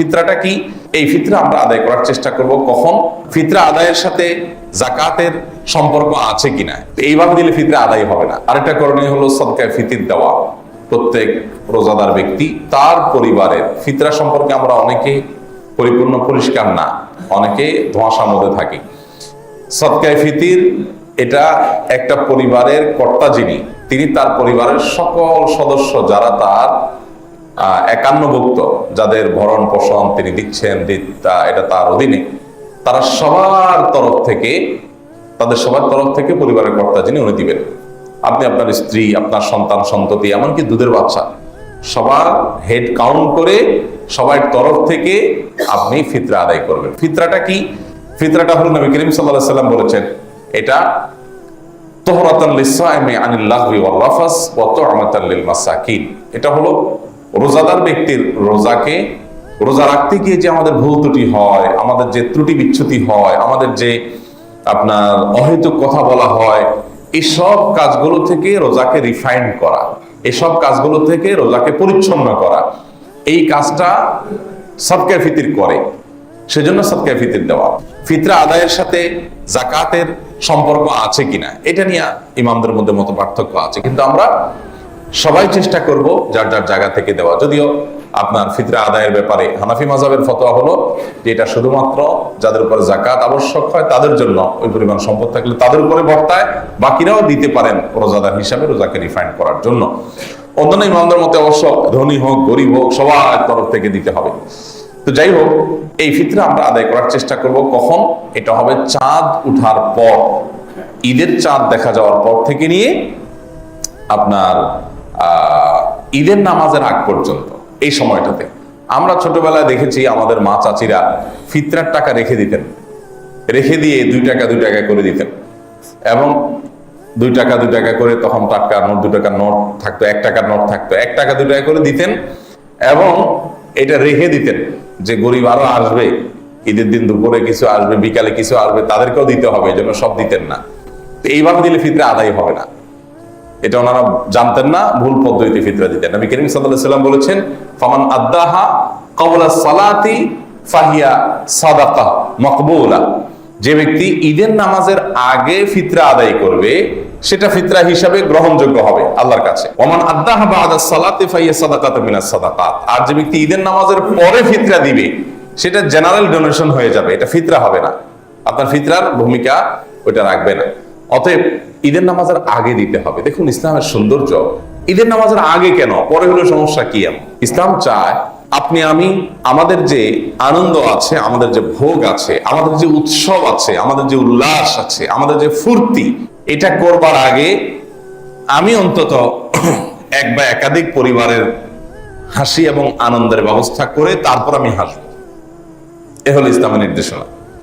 ফিতরাটা কি? এই ফিতরা আমরা আদায় করার চেষ্টা করব। কখন? ফিতরা আদায়ের সাথে জাকাতের সম্পর্ক আছে কিনা? এইভাবে দিলে ফিতরা আদায় হবে না। আরেকটা করণীয় হলো সদকায় ফিতির দেওয়া। প্রত্যেক রোজাদার ব্যক্তি তার পরিবারের ফিতরা সম্পর্কে আমরা অনেকে পরিপূর্ণ পরিষ্কার না, অনেকে ধোঁয়াশার মধ্যে থাকি। সৎকায় ফিতির এটা একটা পরিবারের কর্তা যিনি, তিনি তার পরিবারের সকল সদস্য যারা তার একান্নভুক্ত, যাদের ভরণ পোষণ তিনি দিচ্ছেন এটা তার অধীনে। তারা সবার তরফ থেকে, তাদের সবার তরফ থেকে পরিবারের কর্তা যিনি উনি দিবেন। আপনি আপনার স্ত্রী, আপনার সন্তান, সন্ততি, এমনকি দুধের বাচ্চা, সবার হেড কাউন্ট করে সবার তরফ থেকে আপনি ফিতরা আদায় করবেন। ফিতরাটা কি? ফিতরাটা হল নবী করিম সাল্লাহ সাল্লাম বলেছেন, এটা তোহরাতান লিসাইমি রাফাস ওয়া মাসাকিন। এটা হলো রোজাদার ব্যক্তির রোজাকে, রোজা রাখতে গিয়ে যে আমাদের ভুল ত্রুটি হয়, আমাদের যে ত্রুটি বিচ্ছুতি হয়, আমাদের যে আপনার অহেতুক কথা বলা হয় এই সব কাজগুলো থেকে রোজাকে রিফাইন করা, এসব কাজগুলো থেকে রোজাকে পরিচ্ছন্ন করা, এই কাজটা সবকে ফিতির করে। সেজন্য সদকায় ফিতির দেওয়া। ফিতরা আদায়ের সাথে জাকাতের সম্পর্ক আছে কিনা, এটা নিয়ে ইমামদের মধ্যে মতো পার্থক্য আছে। কিন্তু আমরা সবাই চেষ্টা করব যার যার জায়গা থেকে দেওয়া। যদিও আপনার ফিতরা আদায়ের ব্যাপারে হানাফি মাজাবের ফতোয়া হলো যে এটা শুধুমাত্র যাদের উপরে জাকাত আবশ্যক হয় তাদের জন্য ওই পরিমাণ সম্পদ থাকলে তাদের উপরে বর্তায়, বাকিরাও দিতে পারেন রোজাদার হিসাবে রোজাকে রিফাইন করার জন্য। অন্যান্য ইমামদের মতে অবশ্য ধনী হোক, গরিব হোক, সবার তরফ থেকে দিতে হবে। তো যাই হোক, এই ফিতরা আমরা আদায় করার চেষ্টা করব। কখন? এটা হবে চাঁদ উঠার পর। ঈদের চাঁদ দেখা যাওয়ার পর থেকে নিয়ে আপনার ঈদের নামাজের আগ পর্যন্ত, এই সময়টাতে। আমরা ছোটবেলায় দেখেছি আমাদের মা চাচিরা ফিতরার টাকা রেখে দিতেন। রেখে দিয়ে দুই টাকা দুই টাকা করে দিতেন। এবং দুই টাকা দুই টাকা করে তখন টাটকা নোট দু টাকার নোট থাকতো, এক টাকার নোট থাকতো। এক টাকা, দুই টাকা করে দিতেন এবং এটা রেখে দিতেন যে গরিব আরও আসবে, ঈদের দিন দুপুরে কিছু আসবে, বিকালে কিছু আসবে, তাদেরকেও দিতে হবে, এই জন্য সব দিতেন না। তো এইভাবে দিলে ফিতরা আদায় হবে না। এটা ওনারা জানতেন না, ভুল পদ্ধতিতে ফিতরা দিতেন। নবী করিম সাল্লাম বলেছেন, ফামান আদ্দাহা কবলা সালাতি ফাহিয়া সাদাকা মকবুলা। যে ব্যক্তি ঈদের নামাজের আগে ফিতরা আদায় করবে, সেটা ফিতরা হিসাবে গ্রহণযোগ্য হবে আল্লাহর কাছে। ওমান আদ্দাহা বাদা সালাতি ফাহিয়া সাদাকাত মিনাস সাদাকাত। আর যে ব্যক্তি ঈদের নামাজের পরে ফিতরা দিবে, সেটা জেনারেল ডোনেশন হয়ে যাবে, এটা ফিতরা হবে না। আপনার ফিতরার ভূমিকা ওটা রাখবে না। অতএব ঈদের নামাজের আগে দিতে হবে। দেখুন, ইসলামের সৌন্দর্য। ঈদের নামাজের আগে কেন? পরে হলো সমস্যা কি এমন? ইসলাম চায় আপনি, আমি, আমাদের যে আনন্দ আছে, আমাদের যে ভোগ আছে, আমাদের যে উৎসব আছে, আমাদের যে উল্লাস আছে, আমাদের যে ফুর্তি, এটা করবার আগে আমি অন্তত এক বা একাধিক পরিবারের হাসি এবং আনন্দের ব্যবস্থা করে তারপর আমি হাসবো। এ হলো ইসলামের নির্দেশনা।